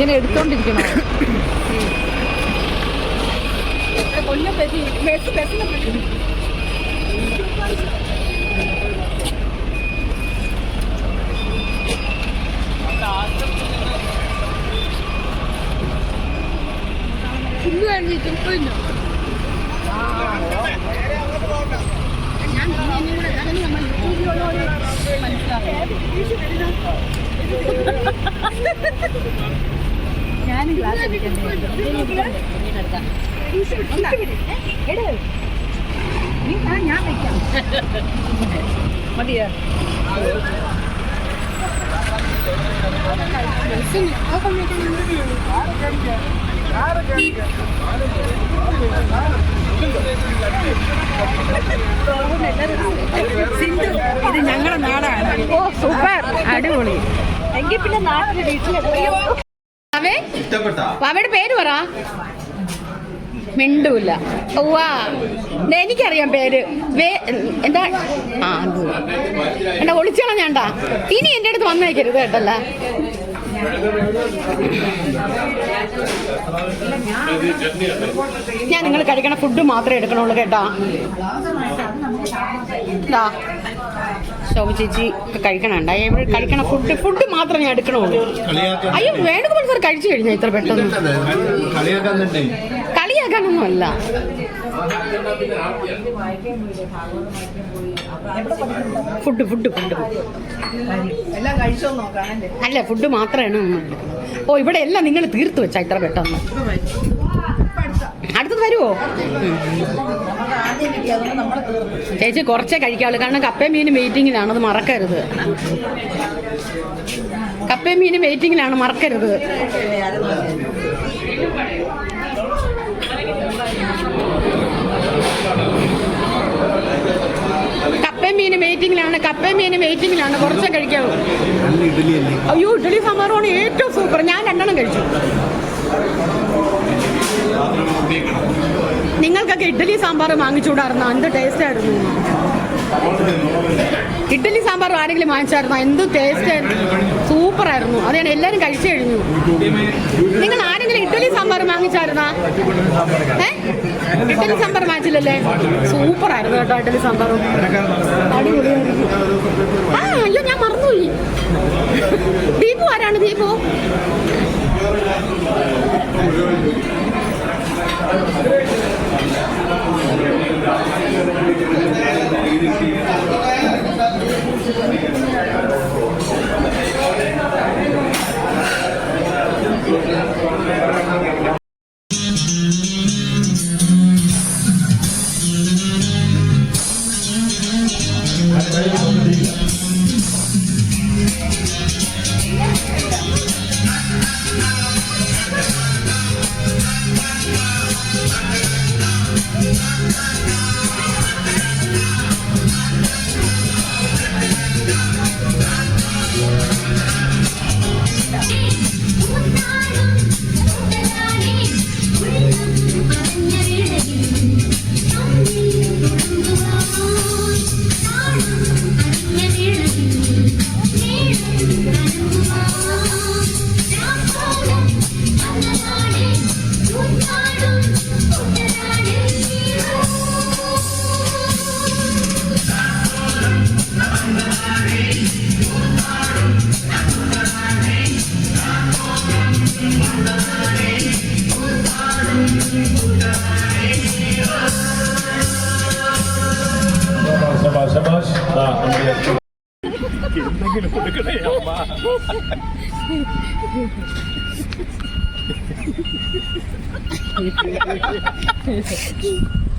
ഇങ്ങനെ എടുത്തോണ്ടിരിക്കണം? ഫുള്ള് ഞാൻ എടുക്കണ്ടേ ഞാൻ വെക്കാം. മതിയോ? ഇത് ഞങ്ങളുടെ നാടാണ്. ഓ സൂപ്പർ. അടിപൊളി. എങ്കിൽ പിന്നെ നാട്ടിലെ വീട്ടിലെപ്പോയോ അവേ വാവയുടെ പേര് പറ. മിണ്ടൂല. ഓവാ എനിക്കറിയാം പേര്. വേ എന്താ? ആ അത് എന്താ ഒളിച്ചോളാം ഞാണ്ടാ ഇനി എന്റെ അടുത്ത് വന്നേക്കരുത് കേട്ടല്ല. ഞാൻ നിങ്ങൾ കഴിക്കണ ഫുഡ് മാത്രമേ എടുക്കണുള്ളൂ കേട്ടാ. ശോഭ ചേച്ചി കഴിക്കണണ്ട. കഴിക്കണ ഫുഡ് ഫുഡ് മാത്രമേ ഞാൻ എടുക്കണുള്ളൂ. അയ്യോ വേണുഗോപാൽ സാർ കഴിച്ചു കഴിഞ്ഞാ ഇത്ര പെട്ടെന്ന്? കളിയാക്കാൻ കളിയാക്കാനൊന്നും അല്ല ഫുഡ് ഫുഡ് ഫുഡ് എല്ലാം കഴിച്ചോ നോക്കാനല്ലേ അല്ല? ഫുഡ് മാത്രമാണ് നമ്മൾ എടുക്കുന്നത്. ഓ ഇവിടെ എല്ലാം നിങ്ങൾ തീർത്തു വെച്ചാ ഇത്ര പെട്ടെന്ന്. അടുത്തത് വരുമോ ചേച്ചി കുറച്ചേ കഴിക്കാവുള്ളൂ. കാരണം കപ്പയും മീനും വെയിറ്റിങ്ങിലാണ് അത് മറക്കരുത്. കപ്പയും മീനും വെയിറ്റിങ്ങിലാണ് മറക്കരുത് കപ്പയും മീനും വെയിറ്റിങ്ങിലാണ് കപ്പയും വെയിറ്റിംഗിലാണ് കുറച്ചേ കഴിക്കാവൂ. അയ്യോ ഇഡ്ഡലി സാമ്പാറാണ് ഏറ്റവും സൂപ്പർ ഞാൻ രണ്ടെണ്ണം കഴിച്ചു. നിങ്ങൾക്കൊക്കെ ഇഡ്ഡലി സാമ്പാർ വാങ്ങിച്ചുകൂടായിരുന്നോ? എന്ത് ടേസ്റ്റ് ആയിരുന്നു? ഇഡ്ഡലി സാമ്പാർ ആരെങ്കിലും വാങ്ങിച്ചായിരുന്നോ? എന്ത് ടേസ്റ്റ് സൂപ്പർ ആയിരുന്നു. അത് ഞാൻ എല്ലാവരും കഴിച്ചു കഴിഞ്ഞു. നിങ്ങൾ ആരെങ്കിലും ഇഡ്ഡലി സാമ്പാർ വാങ്ങിച്ചായിരുന്നാ? ഏ? ഇഡ്ഡലി സാമ്പാർ വാങ്ങിച്ചില്ലല്ലേ? സൂപ്പർ ആയിരുന്നു കേട്ടോ ഇഡ്ഡലി സാമ്പാർ അടിപൊളിയായിരുന്നു. ആ അയ്യോ ഞാൻ മറന്നുപോയി. ദീപു ആരാണ് ദീപു? ശബാഷ് 你不能跟那样嘛！哈哈哈哈哈！哈哈哈哈哈！哈哈哈哈哈！哈哈哈哈哈！